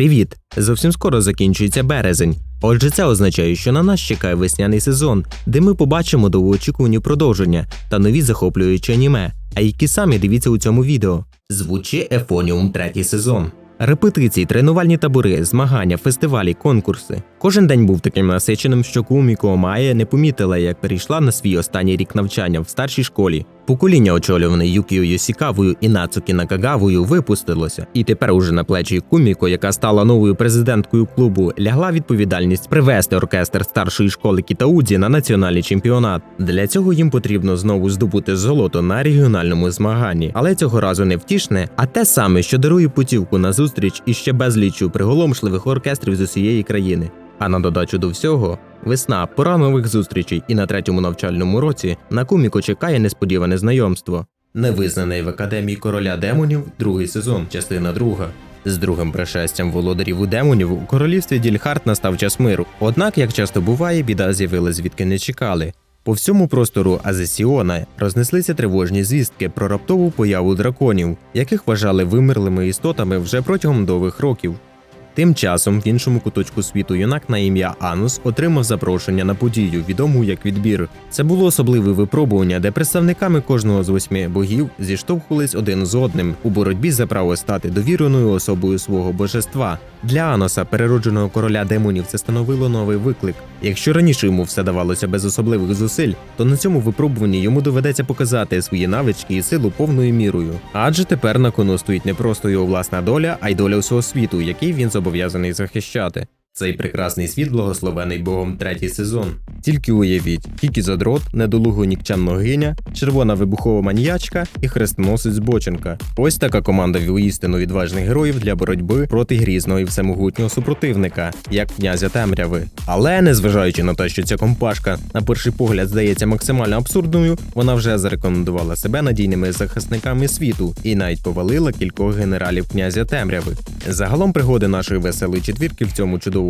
Привіт! Зовсім скоро закінчується березень. Отже, це означає, що на нас чекає весняний сезон, де ми побачимо довгоочікувані продовження та нові захоплюючі аніме, а які самі дивіться у цьому відео. Звучи Ефоніум третій сезон. Репетиції, тренувальні табори, змагання, фестивалі, конкурси. Кожен день був таким насиченим, що Куміко Має не помітила, як перейшла на свій останній рік навчання в старшій школі. Покоління, очолюване Юкіо Йосікавою і Нацукі Накагавою, випустилося, і тепер уже на плечі Куміко, яка стала новою президенткою клубу, лягла відповідальність привести оркестр старшої школи Кітаудзі на національний чемпіонат. Для цього їм потрібно знову здобути золото на регіональному змаганні, але цього разу не втішне, а те саме, що дарує путівку на зустріч із ще безліччю приголомшливих оркестрів з усієї країни. А на додачу до всього, весна, пора нових зустрічей, і на третьому навчальному році на куміко чекає несподіване знайомство. Невизнаний в академії короля демонів, другий сезон, частина друга. З другим пришестям володарів у демонів у королівстві Дільхарт настав час миру. Однак, як часто буває, біда з'явилась звідки не чекали. По всьому простору Азесіона рознеслися тривожні звістки про раптову появу драконів, яких вважали вимерлими істотами вже протягом довгих років. Тим часом в іншому куточку світу юнак на ім'я Анус отримав запрошення на подію, відому як відбір. Це було особливе випробування, де представниками кожного з восьми богів зіштовхувались один з одним у боротьбі за право стати довіреною особою свого божества. Для Аноса, переродженого короля демонів, це становило новий виклик. Якщо раніше йому все давалося без особливих зусиль, то на цьому випробуванні йому доведеться показати свої навички і силу повною мірою. Адже тепер на кону стоїть не просто його власна доля, а й доля всього світу, який він зобов'язаний захищати. Цей прекрасний світ благословений Богом третій сезон. Тільки уявіть, тільки задрот, недолуго нікчемно гиня, червона вибухова маніячка і хрестоносець Боченка. Ось така команда воістину відважних героїв для боротьби проти грізного і всемогутнього супротивника, як князя темряви. Але незважаючи на те, що ця компашка на перший погляд здається максимально абсурдною, вона вже зарекомендувала себе надійними захисниками світу і навіть повалила кількох генералів князя темряви. Загалом пригоди нашої веселої четвірки в цьому чудовому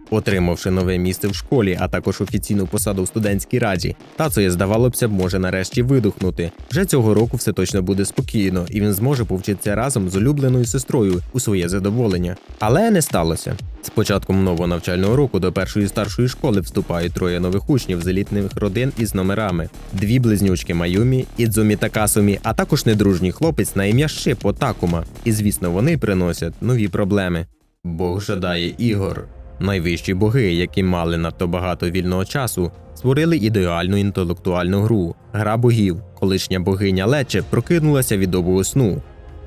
Отримавши нове місце в школі, а також офіційну посаду в студентській раді, Тацуя, здавалося б, може нарешті видухнути. Вже цього року все точно буде спокійно, і він зможе повчитися разом з улюбленою сестрою у своє задоволення. Але не сталося. З початком нового навчального року до першої старшої школи вступають троє нових учнів з елітних родин із номерами: дві близнючки Майумі, Ідзумі та Касумі, а також недружній хлопець на ім'я Шипо Такума. І звісно, вони приносять нові проблеми. Бог жадає ігор. Найвищі боги, які мали надто багато вільного часу, створили ідеальну інтелектуальну гру. Гра богів. Колишня богиня Лече прокинулася від довгого сну.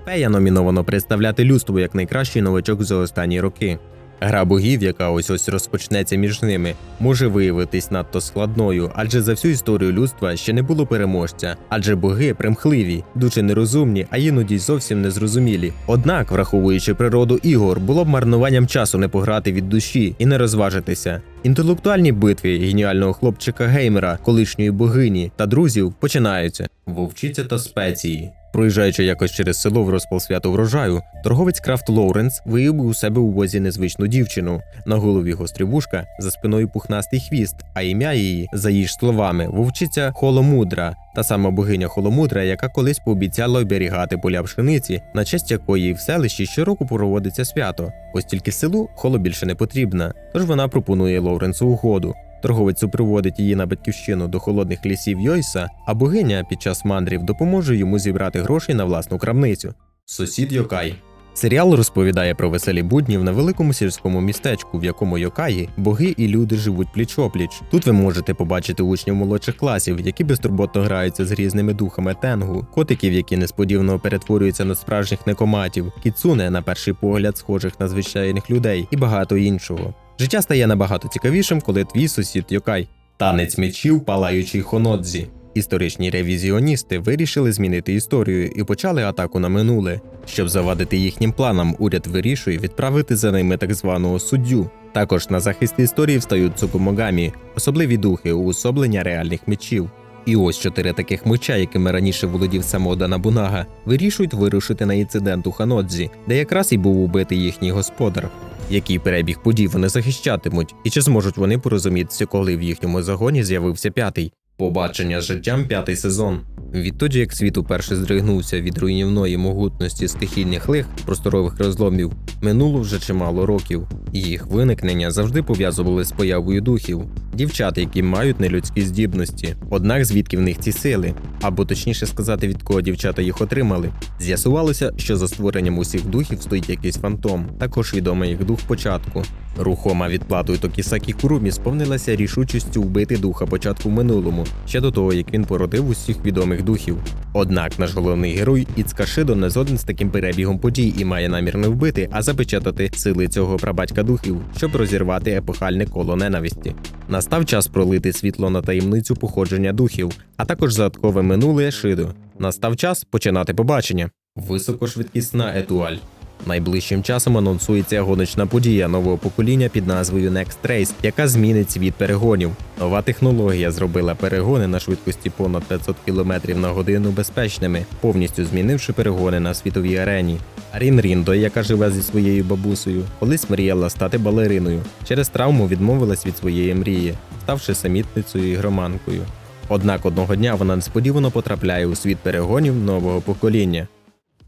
Фея номіновано представляти людству як найкращий новачок за останні роки. Гра богів, яка ось ось розпочнеться між ними, може виявитись надто складною, адже за всю історію людства ще не було переможця, адже боги примхливі, дуже нерозумні, а іноді зовсім незрозумілі. Однак, враховуючи природу ігор, було б марнуванням часу не пограти від душі і не розважитися. Інтелектуальні битви геніального хлопчика геймера, колишньої богині та друзів починаються. Вовчиця та спеції. Проїжджаючи якось через село в розпал свято врожаю, торговець Крафт Лоуренс виявив у себе у возі незвичну дівчину. На голові гострі вушка, за спиною пухнастий хвіст, а ім'я її, за її ж словами, вовчиця Холомудра, та сама богиня Холомудра, яка колись пообіцяла оберігати поля пшениці, на честь якої в селищі щороку проводиться свято. Ось тільки селу холо більше не потрібна, тож вона пропонує Лоуренсу угоду. Торговець супроводить її на батьківщину до холодних лісів Йойса, а богиня під час мандрів допоможе йому зібрати гроші на власну крамницю. Сусід Йокай. Серіал розповідає про веселі будні в невеликому сільському містечку, в якому Йокаї, боги і люди живуть пліч-опліч. Тут ви можете побачити учнів молодших класів, які безтурботно граються з різними духами тенгу, котиків, які несподівано перетворюються на справжніх некоматів, кіцуне, на перший погляд, схожих на звичайних людей, і багато іншого. Життя стає набагато цікавішим, коли твій сусід Йокай. Танець мечів, палаючий хонодзі. Історичні ревізіоністи вирішили змінити історію і почали атаку на минуле. Щоб завадити їхнім планам, уряд вирішує відправити за ними так званого суддю. Також на захист історії встають цукумогамі, особливі духи уособлення реальних мечів. І ось чотири таких меча, якими раніше володів самода Набунага, вирішують вирушити на інцидент у Ханодзі, де якраз і був убитий їхній господар. Який перебіг подій вони захищатимуть, і чи зможуть вони порозумітися, коли в їхньому загоні з'явився п'ятий? Побачення життям п'ятий сезон. Відтоді, як світ уперше здригнувся від руйнівної могутності стихійних лих просторових розломів, минуло вже чимало років. Їх виникнення завжди пов'язували з появою духів, дівчат, які мають нелюдські здібності. Однак звідки в них ці сили, або точніше сказати, від кого дівчата їх отримали, з'ясувалося, що за створенням усіх духів стоїть якийсь фантом, також відомий як дух початку. Рухома відплатою Токісакі Курумі сповнилася рішучістю вбити духа початку в минулому, ще до того як він породив усіх відомих духів. Однак наш головний герой Іцка Шидо не згоден з таким перебігом подій і має намір не вбити, а запечатати сили цього прабатька духів, щоб розірвати епохальне коло ненависті. Настав час пролити світло на таємницю походження духів, а також загадкове минуле Шидо. Настав час починати побачення. Високошвидкісна етуаль. Найближчим часом анонсується гоночна подія нового покоління під назвою Next Race, яка змінить світ перегонів. Нова технологія зробила перегони на швидкості понад 500 км на годину безпечними, повністю змінивши перегони на світовій арені. Арін Ріндо, яка живе зі своєю бабусею, колись мріяла стати балериною. Через травму відмовилась від своєї мрії, ставши самітницею і громанкою. Однак одного дня вона несподівано потрапляє у світ перегонів нового покоління.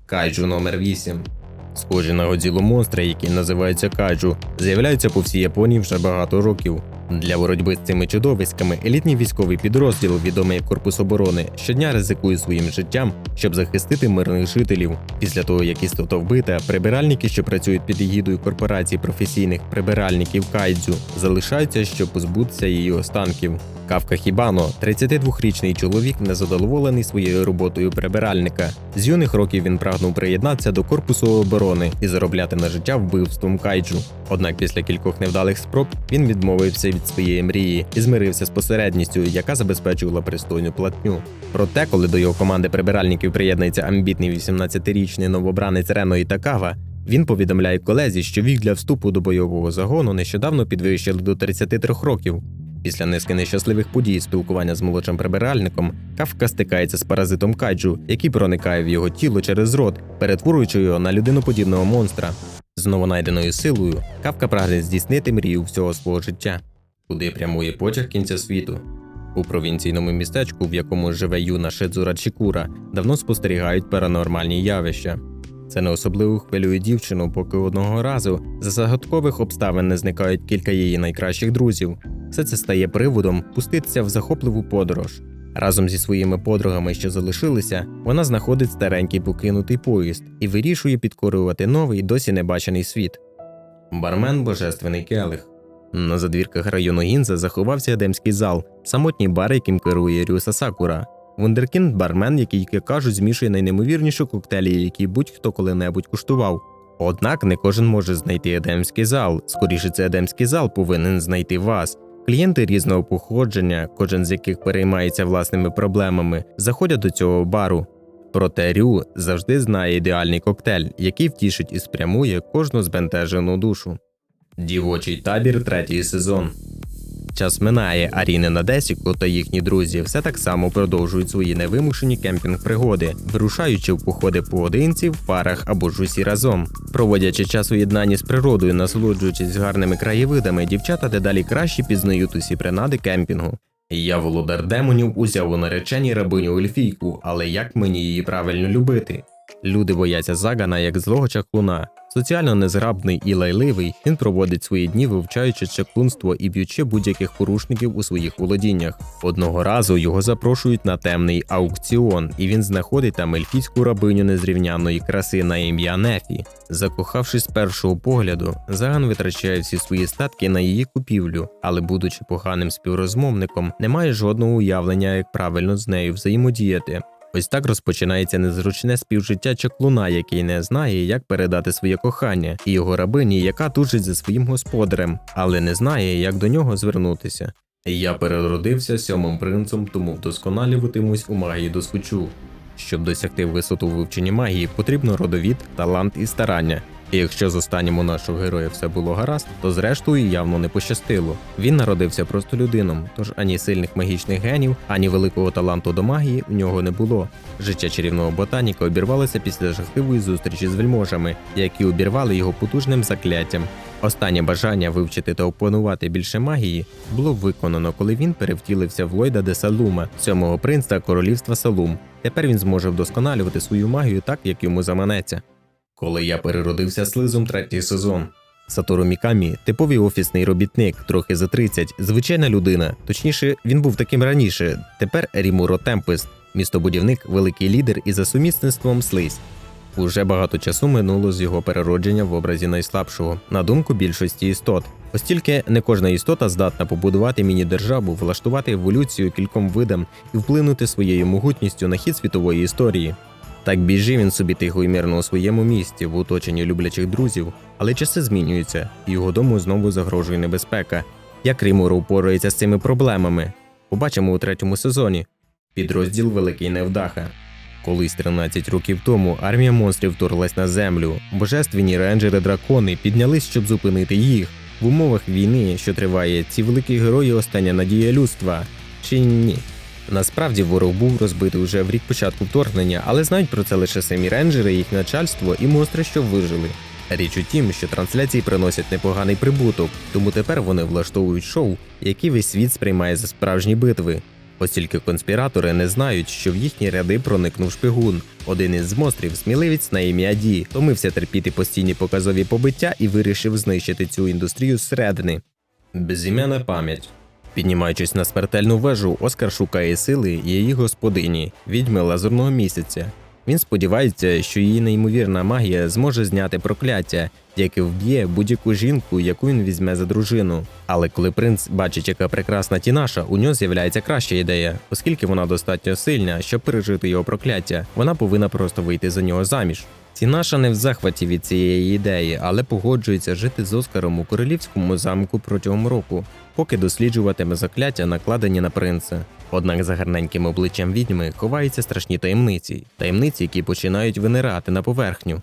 Кайджу номер 8 Схожі на Годзілу монстри, які називаються каджу, з'являються по всій Японії вже багато років. Для боротьби з цими чудовиськами елітний військовий підрозділ, відомий як Корпус оборони, щодня ризикує своїм життям, щоб захистити мирних жителів. Після того, як істота вбита, прибиральники, що працюють під егідою корпорації професійних прибиральників кайдзю, залишаються, щоб позбутися її останків. Кавка Хібано, 32-річний чоловік, незадоволений своєю роботою прибиральника. З юних років він прагнув приєднатися до корпусу оборони і заробляти на життя вбивством кайджу. Однак після кількох невдалих спроб він відмовився від своєї мрії і змирився з посередністю, яка забезпечувала пристойну платню. Проте, коли до його команди прибиральників приєднується амбітний 18-річний новобранець Рено Ітакава, він повідомляє колезі, що вік для вступу до бойового загону нещодавно підвищили до 33 років. Після низки нещасливих подій спілкування з молодшим прибиральником Кавка стикається з паразитом кайджу, який проникає в його тіло через рот, перетворюючи його на людиноподібного монстра. З новонайденою силою Кавка прагне здійснити мрію всього свого життя, куди прямує потяг кінця світу. У провінційному містечку, в якому живе юна Шидзура Чікура, давно спостерігають паранормальні явища. Це не особливо хвилює дівчину, поки одного разу за загадкових обставин не зникають кілька її найкращих друзів. Все це стає приводом пуститися в захопливу подорож. Разом зі своїми подругами, що залишилися, вона знаходить старенький покинутий поїзд і вирішує підкорювати новий, досі небачений світ. Бармен Божественний келих. На задвірках району Гінза заховався едемський зал, самотній бар, яким керує Рюса Сакура. Вундеркінд бармен, який, як кажуть, змішує найнеймовірніші коктейлі, які будь-хто коли-небудь куштував. Однак не кожен може знайти едемський зал. Скоріше, це едемський зал повинен знайти вас. Клієнти різного походження, кожен з яких переймається власними проблемами, заходять до цього бару. Проте Рю завжди знає ідеальний коктейль, який втішить і спрямує кожну збентежену душу. Дівочий табір третій сезон. Час минає, а Ріни на Десіку та їхні друзі все так само продовжують свої невимушені кемпінг-пригоди, вирушаючи в походи поодинці, в парах або ж усі разом. Проводячи час у єднанні з природою, насолоджуючись гарними краєвидами, дівчата дедалі краще пізнають усі принади кемпінгу. Я, володар демонів, узяв у нареченій рабиню Ельфійку, але як мені її правильно любити? Люди бояться Загана як злого чаклуна. Соціально незграбний і лайливий, він проводить свої дні, вивчаючи чаклунство і б'ючи будь-яких порушників у своїх володіннях. Одного разу його запрошують на темний аукціон, і він знаходить там ельфійську рабиню незрівнянної краси на ім'я Нефі. Закохавшись з першого погляду, Заган витрачає всі свої статки на її купівлю, але, будучи поганим співрозмовником, не має жодного уявлення, як правильно з нею взаємодіяти. Ось так розпочинається незручне співжиття чаклуна, який не знає, як передати своє кохання, і його рабині, яка тужить за своїм господарем, але не знає, як до нього звернутися. Я переродився сьомим принцем, тому вдосконалюватимусь у магії доскочу. Щоб досягти висоту вивченні магії, потрібно родовід, талант і старання. І якщо з останнім у нашого героя все було гаразд, то зрештою явно не пощастило. Він народився просто людином, тож ані сильних магічних генів, ані великого таланту до магії в нього не було. Життя чарівного ботаніка обірвалося після жахливої зустрічі з вельможами, які обірвали його потужним закляттям. Останнє бажання вивчити та опанувати більше магії було виконано, коли він перевтілився в Ллойда де Салума, сьомого принца королівства Салум. Тепер він зможе вдосконалювати свою магію так, як йому заманеться. Коли я переродився слизом третій сезон. Сатору Мікамі типовий офісний робітник, трохи за 30, звичайна людина. Точніше, він був таким раніше. Тепер Рімуро Темпест, містобудівник, великий лідер і за сумісництвом слизь. Уже багато часу минуло з його переродження в образі найслабшого, на думку більшості істот. Оскільки не кожна істота здатна побудувати міні-державу, влаштувати еволюцію кільком видам і вплинути своєю могутністю на хід світової історії. Так біжи він собі тихо і мирно у своєму місті, в оточенні люблячих друзів, але часи змінюються, і його дому знову загрожує небезпека. Як Римуро впорається з цими проблемами? Побачимо у третьому сезоні. Підрозділ Великий Невдаха. Колись 13 років тому армія монстрів вторглась на землю. Божественні рейнджери дракони піднялись, щоб зупинити їх. В умовах війни, що триває, ці великі герої остання надія людства. Чи ні? Насправді ворог був розбитий вже в рік початку вторгнення, але знають про це лише самі рейнджери, їх начальство і монстри, що вижили. Річ у тім, що трансляції приносять непоганий прибуток, тому тепер вони влаштовують шоу, які весь світ сприймає за справжні битви. Оскільки конспіратори не знають, що в їхні ряди проникнув шпигун. Один із монстрів, сміливець на ім'я Ді, втомився терпіти постійні показові побиття і вирішив знищити цю індустрію зсередини. Безім'яна пам'ять. Піднімаючись на смертельну вежу, Оскар шукає сили її господині, відьми лазурного місяця. Він сподівається, що її неймовірна магія зможе зняти прокляття, яке вб'є будь-яку жінку, яку він візьме за дружину. Але коли принц бачить, яка прекрасна тінаша, у нього з'являється краща ідея, оскільки вона достатньо сильна, щоб пережити його прокляття, вона повинна просто вийти за нього заміж. Тінаша не в захваті від цієї ідеї, але погоджується жити з Оскаром у королівському замку протягом року, поки досліджуватиме закляття, накладені на принца. Однак за гарненьким обличчям відьми ховаються страшні таємниці, таємниці, які починають винирати на поверхню.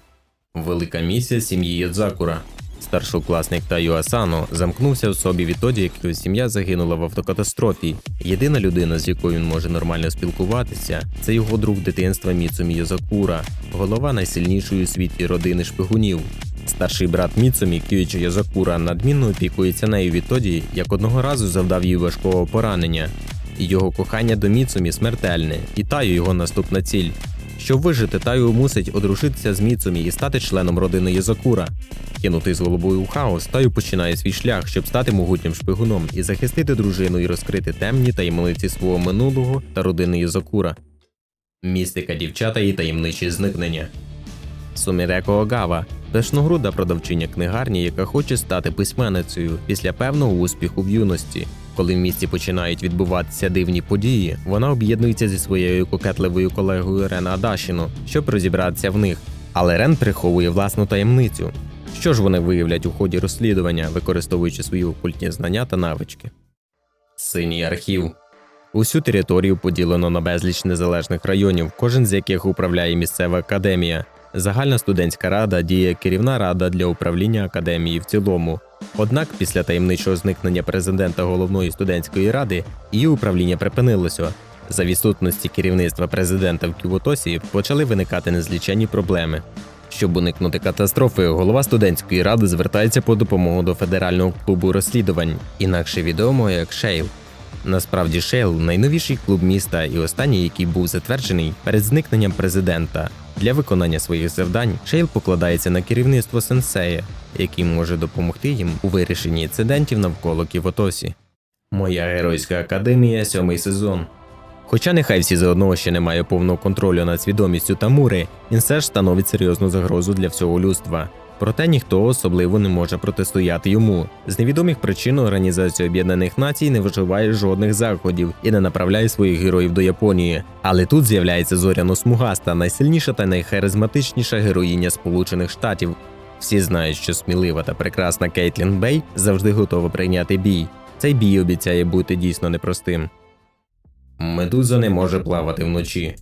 Велика місія сім'ї Йодзакура. Старшокласник Тайо Асано замкнувся в собі відтоді, як його сім'я загинула в автокатастрофі. Єдина людина, з якою він може нормально спілкуватися, це його друг дитинства Міцумі Йозакура, голова найсильнішої у світі родини шпигунів. Старший брат Міцумі Кюїчі Йозакура надмінно опікується нею відтоді, як одного разу завдав їй важкого поранення. Його кохання до Міцумі смертельне, і Таю його наступна ціль. Щоб вижити, Таю мусить одружитися з Міцумі і стати членом родини Єзакура. Кинутий з головою у хаос, Таю починає свій шлях, щоб стати могутнім шпигуном і захистити дружину і розкрити темні таємниці свого минулого та родини Єзакура. Містика дівчата і таємничі зникнення. Суміреко Огава пишногруда продавчиня книгарні, яка хоче стати письменницею після певного успіху в юності. Коли в місті починають відбуватися дивні події, вона об'єднується зі своєю кокетливою колегою Рена Адашіно, щоб розібратися в них. Але Рен приховує власну таємницю. Що ж вони виявлять у ході розслідування, використовуючи свої окультні знання та навички? Синій архів. Усю територію поділено на безліч незалежних районів, кожен з яких управляє місцева академія. Загальна студентська рада діє керівна рада для управління академії в цілому. Однак, після таємничого зникнення президента головної студентської ради її управління припинилося. За відсутності керівництва президента в Ківотосі почали виникати незліченні проблеми. Щоб уникнути катастрофи, голова студентської ради звертається по допомогу до федерального клубу розслідувань, інакше відомо як Шейл. Насправді Шейл найновіший клуб міста і останній, який був затверджений перед зникненням президента. Для виконання своїх завдань Шейл покладається на керівництво сенсея, який може допомогти їм у вирішенні інцидентів навколо Ківотосі. Моя геройська академія, сьомий сезон. Хоча нехай всі заодно ще не має повного контролю над свідомістю Тамури, він становить серйозну загрозу для всього людства. Проте ніхто особливо не може протистояти йому. З невідомих причин Організація Об'єднаних Націй не вживає жодних заходів і не направляє своїх героїв до Японії. Але тут з'являється зоряно смугаста, найсильніша та найхаризматичніша героїня Сполучених Штатів. Всі знають, що смілива та прекрасна Кейтлін Бей завжди готова прийняти бій. Цей бій обіцяє бути дійсно непростим. Медуза не може плавати вночі.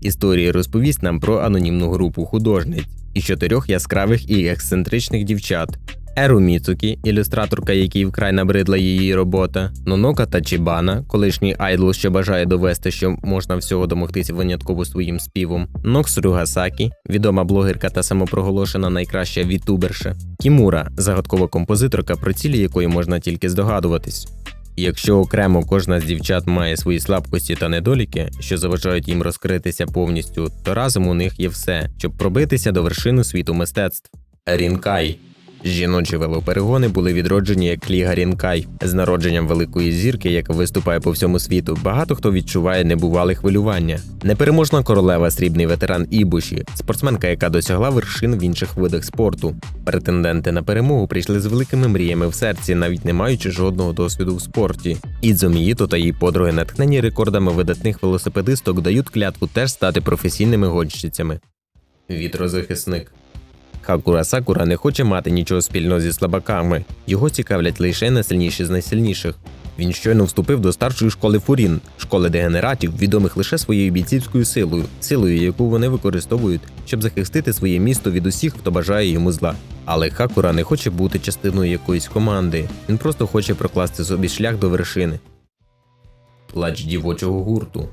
Історія розповість нам про анонімну групу художниць, і чотирьох яскравих і ексцентричних дівчат. Еру Міцукі, ілюстраторка, якій вкрай набридла її робота, Нонока Тачібана, колишній айдол, що бажає довести, що можна всього домогтися винятково своїм співом, Нокс Ругасакі, відома блогерка та самопроголошена найкраща вітуберша, Кімура, загадкова композиторка, про цілі якої можна тільки здогадуватись. Якщо окремо кожна з дівчат має свої слабкості та недоліки, що заважають їм розкритися повністю, то разом у них є все, щоб пробитися до вершини світу мистецтв. Рінкай Жіночі велоперегони були відроджені як Ліга Рінкай. З народженням великої зірки, яка виступає по всьому світу, багато хто відчуває небувале хвилювання. Непереможна королева, срібний ветеран Ібуші, спортсменка, яка досягла вершин в інших видах спорту. Претенденти на перемогу прийшли з великими мріями в серці, навіть не маючи жодного досвіду в спорті. Ідзо Міїто та її подруги, натхнені рекордами видатних велосипедисток, дають клятву теж стати професійними гонщицями. Вітрозахисник Хакура Сакура не хоче мати нічого спільного зі слабаками, його цікавлять лише найсильніші з найсильніших. Він щойно вступив до старшої школи Фурін, школи дегенератів, відомих лише своєю бійцівською силою, силою, яку вони використовують, щоб захистити своє місто від усіх, хто бажає йому зла. Але Хакура не хоче бути частиною якоїсь команди, він просто хоче прокласти собі шлях до вершини. Плач дівочого гурту.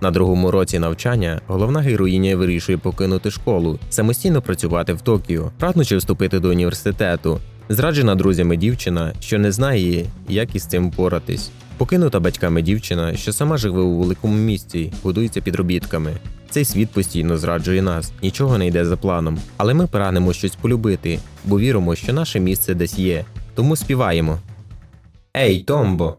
На другому році навчання головна героїня вирішує покинути школу, самостійно працювати в Токіо, прагнучи вступити до університету. Зраджена друзями дівчина, що не знає, як із цим поратись. Покинута батьками дівчина, що сама живе у великому місті, годується підробітками. Цей світ постійно зраджує нас, нічого не йде за планом. Але ми прагнемо щось полюбити, бо віримо, що наше місце десь є. Тому співаємо. Ей, Томбо!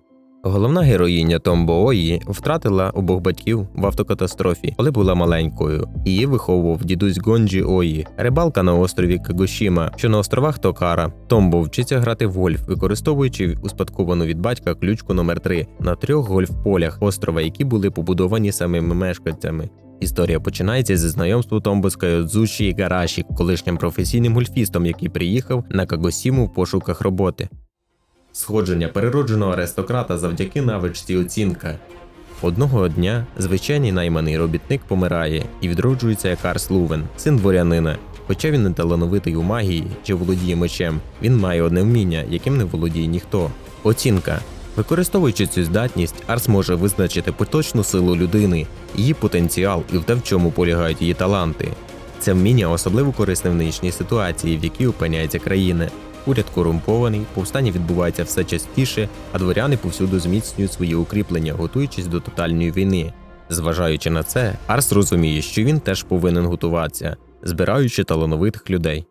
Головна героїня Томбо Ої втратила обох батьків в автокатастрофі, коли була маленькою. Її виховував дідусь Гонджі Ої, рибалка на острові Кагошіма, що на островах Токара. Томбо вчиться грати в гольф, використовуючи успадковану від батька ключку номер 3 на трьох гольф-полях острова, які були побудовані самими мешканцями. Історія починається зі знайомства Томбо з Кайодзуші Гараші, колишнім професійним гольфістом, який приїхав на Кагосіму в пошуках роботи. Сходження переродженого аристократа завдяки навичці оцінка. Одного дня звичайний найманий робітник помирає і відроджується як Арс Лувен, син дворянина. Хоча він не талановитий у магії чи володіє мечем, він має одне вміння, яким не володіє ніхто. Оцінка. Використовуючи цю здатність, Арс може визначити поточну силу людини, її потенціал і в те, в чому полягають її таланти. Це вміння особливо корисне в нинішній ситуації, в якій опиняється країна. Уряд корумпований, повстання відбувається все частіше, а дворяни повсюду зміцнюють свої укріплення, готуючись до тотальної війни. Зважаючи на це, Арс розуміє, що він теж повинен готуватися, збираючи талановитих людей.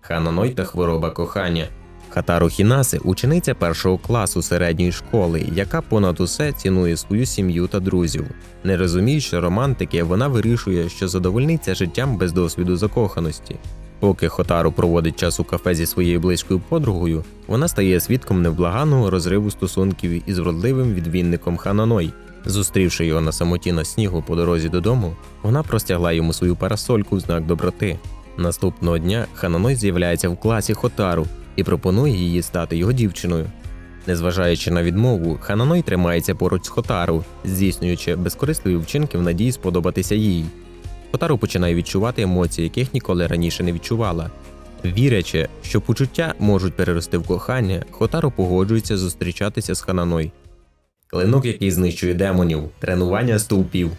Хананой та хвороба кохання. Хатару Хінасе учениця першого класу середньої школи, яка понад усе цінує свою сім'ю та друзів. Не розуміючи романтики, вона вирішує, що задовольниться життям без досвіду закоханості. Поки Хотару проводить час у кафе зі своєю близькою подругою, вона стає свідком невблаганого розриву стосунків із вродливим відвінником Хананой. Зустрівши його на самоті на снігу по дорозі додому, вона простягла йому свою парасольку в знак доброти. Наступного дня Хананой з'являється в класі Хотару і пропонує її стати його дівчиною. Незважаючи на відмову, Хананой тримається поруч з Хотару, здійснюючи безкорисливі вчинки в надії сподобатися їй. Хотару починає відчувати емоції, яких ніколи раніше не відчувала. Вірячи, що почуття можуть перерости в кохання, Хотару погоджується зустрічатися з Хананой. Клинок, який знищує демонів, тренування стовпів.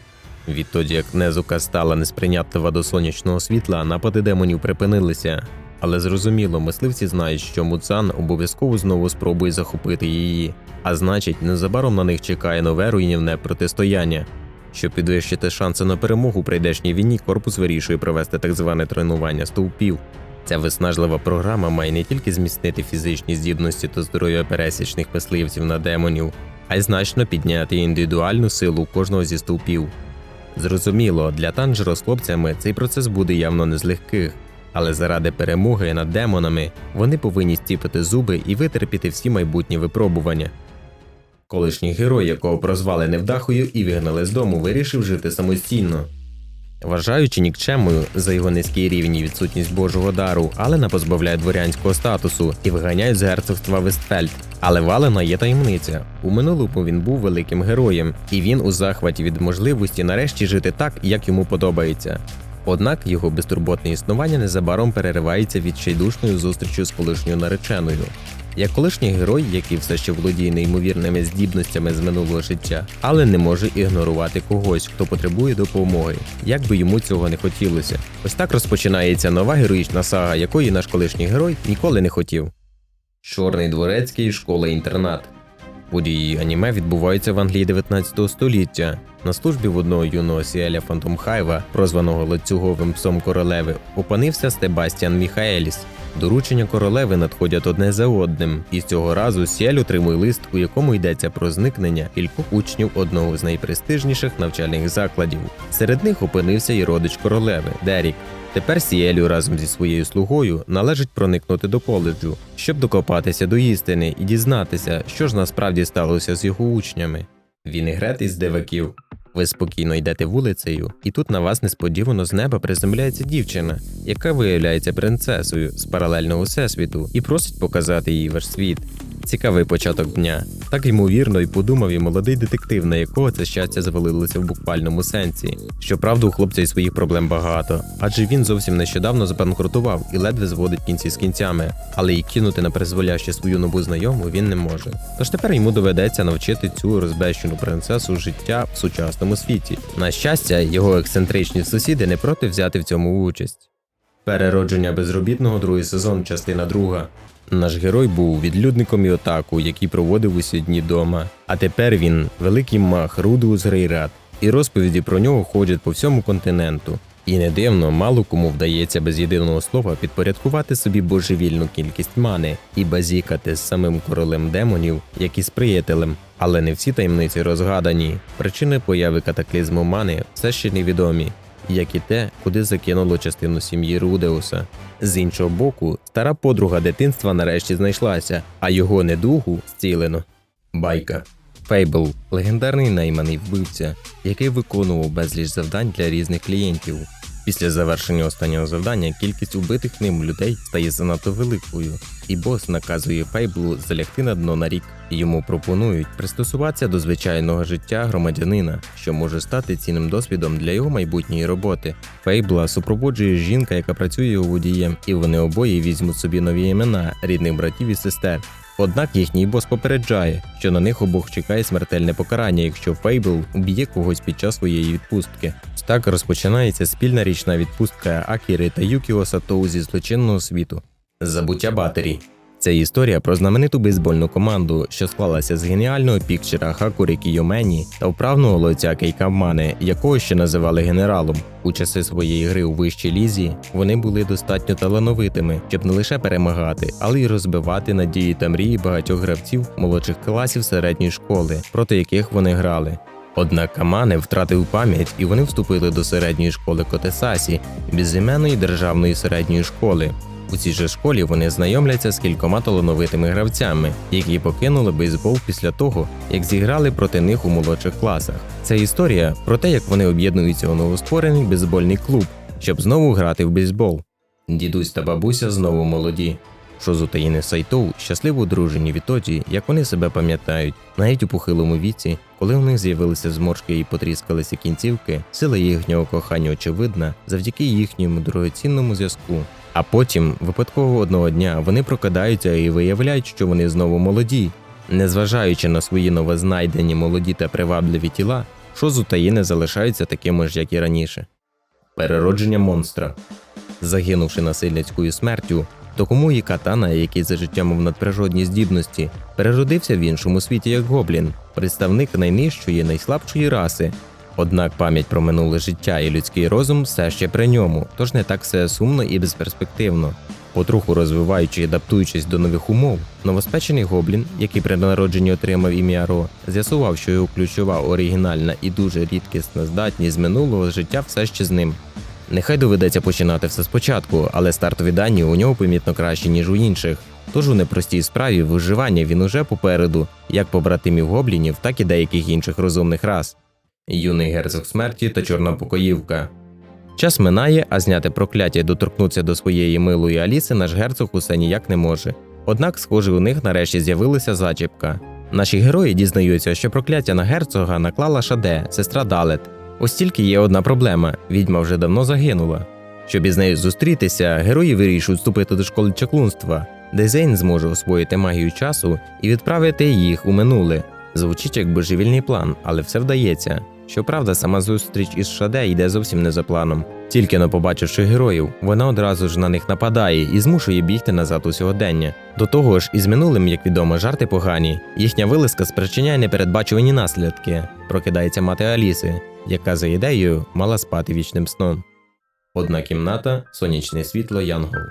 Відтоді, як Незука стала несприйнятлива до сонячного світла, напади демонів припинилися. Але зрозуміло, мисливці знають, що Муцан обов'язково знову спробує захопити її, а значить, незабаром на них чекає нове руйнівне протистояння. Щоб підвищити шанси на перемогу у прийдешній війні, корпус вирішує провести так зване тренування стовпів. Ця виснажлива програма має не тільки зміцнити фізичні здібності та здоров'я пересічних мисливців на демонів, а й значно підняти індивідуальну силу кожного зі стовпів. Зрозуміло, для танжера з хлопцями цей процес буде явно не з легких, але заради перемоги над демонами вони повинні стіпити зуби і витерпіти всі майбутні випробування. Колишній герой, якого прозвали невдахою і вигнали з дому, вирішив жити самостійно. Вважаючи нікчемою за його низький рівень і відсутність Божого дару, Алена позбавляє дворянського статусу і виганяють з герцогства Вестфельд. Але в Алена є таємниця. У минулому він був великим героєм, і він у захваті від можливості нарешті жити так, як йому подобається. Однак його безтурботне існування незабаром переривається відчайдушною зустрічю з колишньою нареченою. Як колишній герой, який все ще володіє неймовірними здібностями з минулого життя, але не може ігнорувати когось, хто потребує допомоги, як би йому цього не хотілося. Ось так розпочинається нова героїчна сага, якої наш колишній герой ніколи не хотів. Чорний дворецький школа-інтернат. Події аніме відбуваються в Англії 19 століття. На службі в одного юного Сіеля Фантом Хайва, прозваного ланцюговим псом королеви, опинився Стебастіан Міхаеліс. Доручення королеви надходять одне за одним, і з цього разу Сіель отримує лист, у якому йдеться про зникнення кількох учнів одного з найпрестижніших навчальних закладів. Серед них опинився і родич королеви Дерік. Тепер Сіелю разом зі своєю слугою належить проникнути до коледжу, щоб докопатися до істини і дізнатися, що ж насправді сталося з його учнями. Вінегрет із диваків. Ви спокійно йдете вулицею, і тут на вас несподівано з неба приземляється дівчина, яка виявляється принцесою з паралельного всесвіту і просить показати їй ваш світ. Цікавий початок дня. Так ймовірно, і подумав і молодий детектив, на якого це щастя завалилося в буквальному сенсі. Щоправда, у хлопця й своїх проблем багато, адже він зовсім нещодавно збанкрутував і ледве зводить кінці з кінцями, але й кинути на призволяще свою нову знайому він не може. Тож тепер йому доведеться навчити цю розбещену принцесу життя в сучасному світі. На щастя, його ексцентричні сусіди не проти взяти в цьому участь. Переродження безробітного другий сезон, частина друга. Наш герой був відлюдником і отаку, який проводив усі дні дома. А тепер він великий мах Рудус Грейрат, і розповіді про нього ходять по всьому континенту. І не дивно, мало кому вдається без єдиного слова підпорядкувати собі божевільну кількість мани і базікати з самим королем демонів, як і з приятелем. Але не всі таємниці розгадані. Причини появи катаклізму мани все ще невідомі як і те, куди закинуло частину сім'ї Рудеуса. З іншого боку, стара подруга дитинства нарешті знайшлася, а його недугу зцілено. Байка. Фейбл легендарний найманий вбивця, який виконував безліч завдань для різних клієнтів. Після завершення останнього завдання кількість убитих ним людей стає занадто великою, і бос наказує Фейблу залягти на дно на рік. Йому пропонують пристосуватися до звичайного життя громадянина, що може стати цінним досвідом для його майбутньої роботи. Фейбла супроводжує жінка, яка працює його водієм, і вони обоє візьмуть собі нові імена рідних братів і сестер. Однак їхній бос попереджає, що на них обох чекає смертельне покарання, якщо Фейбл уб'є когось під час своєї відпустки. Так розпочинається спільна річна відпустка Акіри та Юкіо Сатоу зі злочинного світу. Забуття батері. Це історія про знамениту бейсбольну команду, що склалася з геніального пікчера Хакурі Кійомені та вправного лоця Кейкамане, якого ще називали генералом. У часи своєї гри у вищій лізі вони були достатньо талановитими, щоб не лише перемагати, але й розбивати надії та мрії багатьох гравців молодших класів середньої школи, проти яких вони грали. Однак Камане втратив пам'ять і вони вступили до середньої школи Котесасі, безіменної державної середньої школи. У цій же школі вони знайомляться з кількома талановитими гравцями, які покинули бейсбол після того, як зіграли проти них у молодших класах. Це історія про те, як вони об'єднуються у новостворений бейсбольний клуб, щоб знову грати в бейсбол. Дідусь та бабуся знову молоді. Шозу та Іни Сайтоу щасливо одружені відтоді, як вони себе пам'ятають, навіть у похилому віці, коли у них з'явилися зморшки і потріскалися кінцівки, сила їхнього кохання очевидна завдяки їхньому дорогоцінному зв'язку. А потім, випадково одного дня, вони прокидаються і виявляють, що вони знову молоді. Незважаючи на свої новознайдені молоді та привабливі тіла, Шозу та Іни залишаються такими ж, як і раніше. Переродження монстра. Загинувши насильницькою смертю, Токомуї Катана, який за життям мав надприродні здібності, переродився в іншому світі як гоблін, представник найнижчої, найслабшої раси. Однак пам'ять про минуле життя і людський розум все ще при ньому, тож не так все сумно і безперспективно. Потроху розвиваючи і адаптуючись до нових умов, новоспечений гоблін, який при народженні отримав ім'я Ро, з'ясував, що його ключова оригінальна і дуже рідкісна здатність минулого життя все ще з ним. Нехай доведеться починати все спочатку, але стартові дані у нього помітно кращі, ніж у інших. Тож у непростій справі виживання він уже попереду, як побратимів гоблінів, так і деяких інших розумних рас. Юний герцог смерті та чорна покоївка. Час минає, а зняти прокляття і доторкнутися до своєї милої Аліси наш герцог усе ніяк не може. Однак, схоже, у них нарешті з'явилася зачіпка. Наші герої дізнаються, що прокляття на герцога наклала Шаде, сестра Далет. Ось тільки є одна проблема: відьма вже давно загинула. Щоб із нею зустрітися, герої вирішують вступити до школи чаклунства, де Зейн зможе освоїти магію часу і відправити їх у минуле. Звучить як божевільний план, але все вдається. Щоправда, сама зустріч із Шаде йде зовсім не за планом. Тільки но побачивши героїв, вона одразу ж на них нападає і змушує бігти назад у сьогодення. До того ж, із минулим, як відомо, жарти погані. Їхня вилазка спричиняє непередбачувані наслідки. Прокидається мати Аліси, яка за ідеєю мала спати вічним сном. Одна кімната, сонячне світло, Янгол.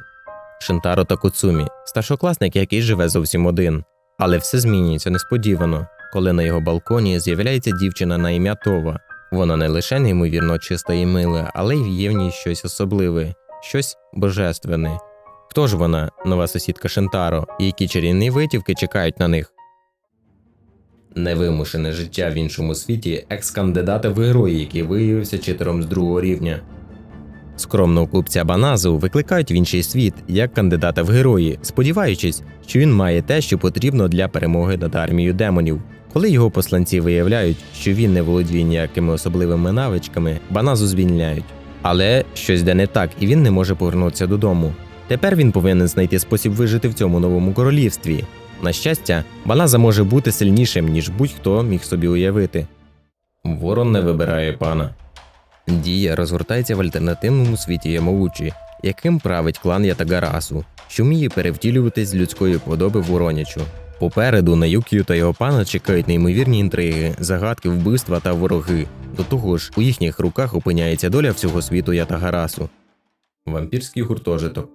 Шинтаро Такуцумі, старшокласник, який живе зовсім один. Але все змінюється несподівано, коли на його балконі з'являється дівчина на ім'я Това. Вона не лише неймовірно чиста і мила, але й є в ній щось особливе, щось божественне. Хто ж вона, нова сусідка Шинтаро, які чарівні витівки чекають на них? Невимушене життя в іншому світі екс-кандидата в герої, який виявився читером з другого рівня. Скромного хлопця Баназу викликають в інший світ як кандидата в герої, сподіваючись, що він має те, що потрібно для перемоги над армією демонів. Коли його посланці виявляють, що він не володіє ніякими особливими навичками, Баназу звільняють. Але щось де не так, і він не може повернутися додому. Тепер він повинен знайти спосіб вижити в цьому новому королівстві. На щастя, Баназа може бути сильнішим, ніж будь-хто міг собі уявити. Ворон не вибирає пана. Дія розгортається в альтернативному світі Ямаучі, яким править клан Ятагарасу, що вміє перевтілюватись з людської подоби воронячу. Попереду на Юкію та його пана чекають неймовірні інтриги, загадки, вбивства та вороги. До того ж, у їхніх руках опиняється доля всього світу Ятагарасу. Вампірський гуртожиток.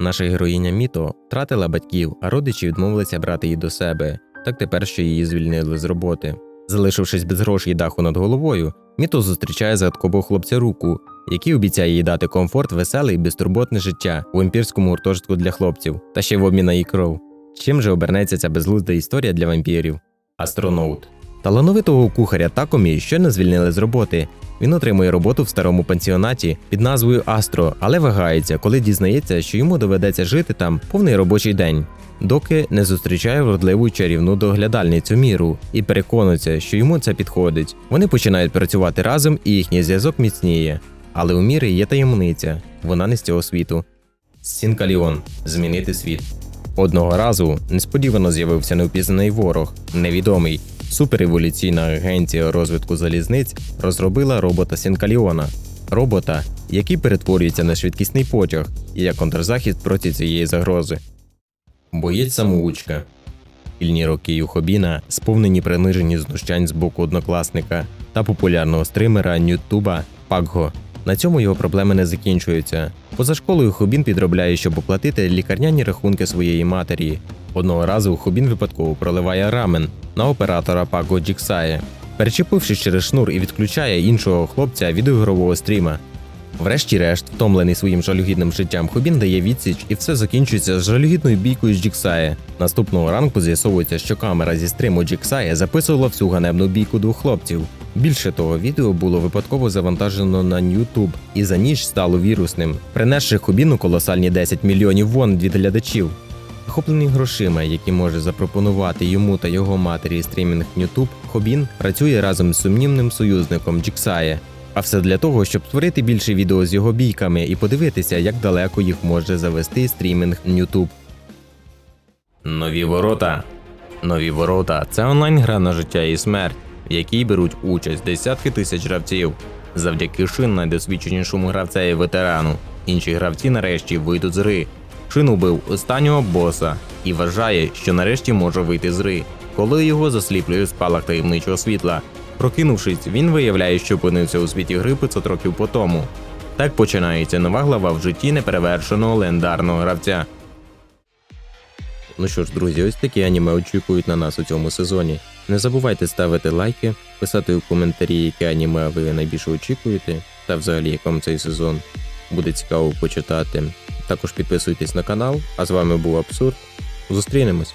Наша героїня Міто втратила батьків, а родичі відмовилися брати її до себе. Так тепер, що її звільнили з роботи. Залишившись без грошей даху над головою, Міто зустрічає загадкового хлопця руку, який обіцяє їй дати комфорт, веселе і безтурботне життя у вампірському гуртожитку для хлопців, та ще в обмін на її кров. Чим же обернеться ця безглузда історія для вампірів? Астронаут. Талановитого кухаря Такомі щойно звільнили з роботи. Він отримує роботу в старому пансіонаті під назвою Астро, але вагається, коли дізнається, що йому доведеться жити там повний робочий день, доки не зустрічає вродливу чарівну доглядальницю міру і переконується, що йому це підходить. Вони починають працювати разом, і їхній зв'язок міцніє. Але у міри є таємниця, вона не з цього світу. Сінкаліон змінити світ. Одного разу несподівано з'явився невпізнаний ворог, невідомий. Супереволюційна агенція розвитку залізниць розробила робота Сінкаліона, робота, який перетворюється на швидкісний потяг і як контрзахист проти цієї загрози. Боєць самоучка. Шкільні роки Юхобіна сповнені принижені знущань з боку однокласника та популярного стримера Нютуба Пакго. На цьому його проблеми не закінчуються. Поза школою Хобін підробляє, щоб оплатити лікарняні рахунки своєї матері. Одного разу Хобін випадково проливає рамен на оператора Паго Джіксає, перечепившись через шнур і відключає іншого хлопця від ігрового стріма. Врешті-решт, втомлений своїм жалюгідним життям, Хобін дає відсіч, і все закінчується з жалюгідною бійкою з Джіксає. Наступного ранку з'ясовується, що камера зі стриму Джіксає записувала всю ганебну бійку двох хлопців. Більше того, відео було випадково завантажено на YouTube і за ніч стало вірусним, принесши Хобіну колосальні 10 мільйонів вон від глядачів. Охоплений грошима, які може запропонувати йому та його матері стрімінг YouTube, Хобін працює разом з сумнівним союзником Джіксає. А все для того, щоб створити більше відео з його бійками і подивитися, як далеко їх може завести стрімінг YouTube. Нові ворота. Нові ворота це онлайн-гра на життя і смерть, в якій беруть участь десятки тисяч гравців. Завдяки шин найдосвідченішому гравцеві ветерану. Інші гравці нарешті вийдуть з гри. Шин убив останнього боса і вважає, що нарешті може вийти з гри, коли його засліплює спалах таємничого світла. Прокинувшись, він виявляє, що опинився у світі гри 500 років по тому. Так починається нова глава в житті неперевершеного легендарного гравця. Ну що ж, друзі, ось такі аніме очікують на нас у цьому сезоні. Не забувайте ставити лайки, писати у коментарі, яке аніме ви найбільше очікуєте, та взагалі як вам цей сезон. Буде цікаво почитати. Також підписуйтесь на канал. А з вами був Абсурд. Зустрінемось!